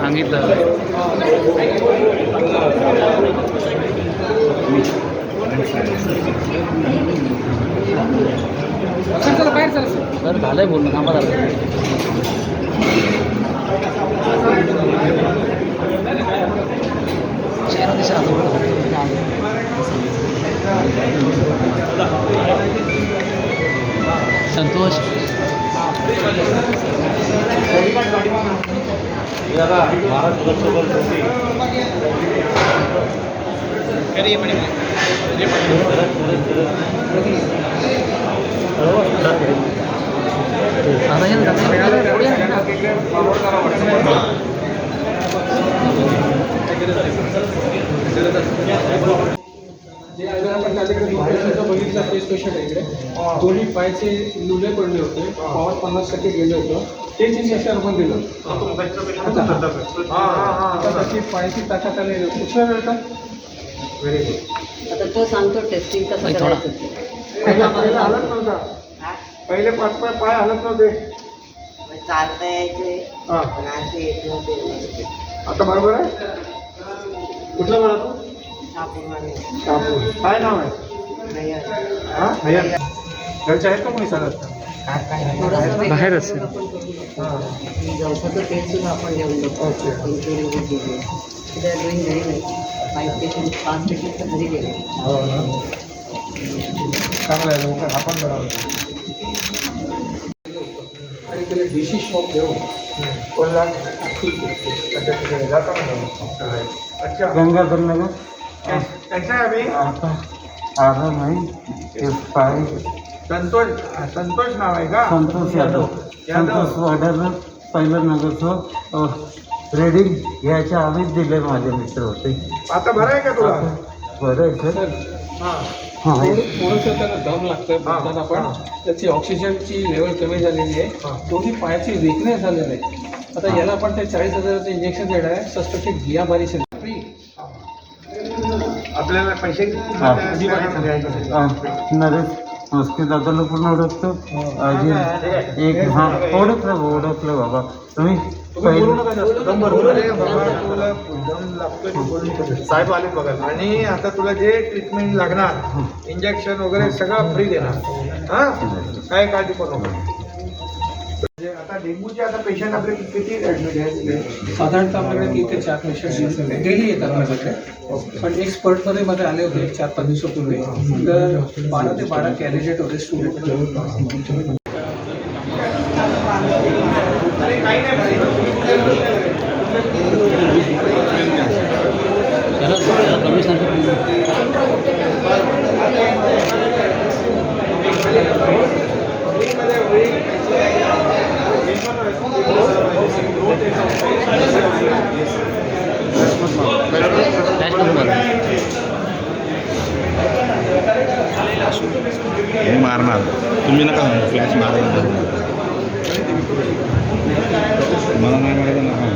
सांगितलं. तर झालंय बोलणं थांबा संतोष आता हे ना, पुढे आहे ना. जे आज आपण त्याच्याकडे बघितला ते पेशंट आहे इकडे. दोन्ही पायचे लुले पडले होते. पावर पन्नास टक्के गेले होतं. तेच इंजेक्शन आपण दिलं. आता त्याची पायाची ताकद आली. कुठला वेळ का? आता तो सांगतो टेस्टिंग कसं. करायचं हलत नव्हता. पहिले पाच पाय पाय हलत नव्हते. चालता यायचे पण असे येत नव्हते. आता बरोबर आहे? कुठला मला तू? शापूर काय नाव आहे? नाही हा भैया घरचे आहेत का कोणी सांगत थोडंसं बाहेर असेल. चांगलं आहे लवकर आपण बरोबर डीसी शॉप देऊन कोणला अच्छा तिकडे जाता ना अच्छा गंगाधर नगर. कैसा है आधा नाही ते पाय. संतोष संतोष नाव आहे का? संतोष यादव. संतोष वाड्याला पहिलं नगरचं रेडिंग घ्यायच्या आधीच दिले माझे मित्र होते. आता बरं आहे का तुला? बरं आहे सर. हां. हां. थोडं- थोडंसं त्याला दम लागतोय हा, बोलताना पण. त्याची ऑक्सिजनची लेवल कमी झालेली हा. आहे दोन्ही पायाची विकनेस झालेली आहे. आता याला पण ते चाळीस हजाराचं इंजेक्शन देणार आहे. सस्पेक्टेड गिया बारिश आपल्याला पैसे हा. नरेश दादाला पण ओळखतो. अजून एक हां ओळखलं ओळखलं बाबा तुम्ही पहिलं साहेब आले बघा. आणि आता तुला जे ट्रीटमेंट लागणार इंजेक्शन वगैरे सगळं फ्री देणार. हा? काय काळजी करू नको. आता डेंग्यूचे आता पेशंट आपले किती ऍडमिट आहेत? साधारणतः आपल्याकडे तीन ते चार पेशंट डेली येतात माझ्याकडे पण एक स्पर्टमध्ये मध्ये आले होते चार पाच दिवसापूर्वी तर बारा ते बारा कॅन्डिडेट होते स्टुडंट मी मारणार. तुम्ही नका फ्लॅश मारायला मला नाही मारायचं नका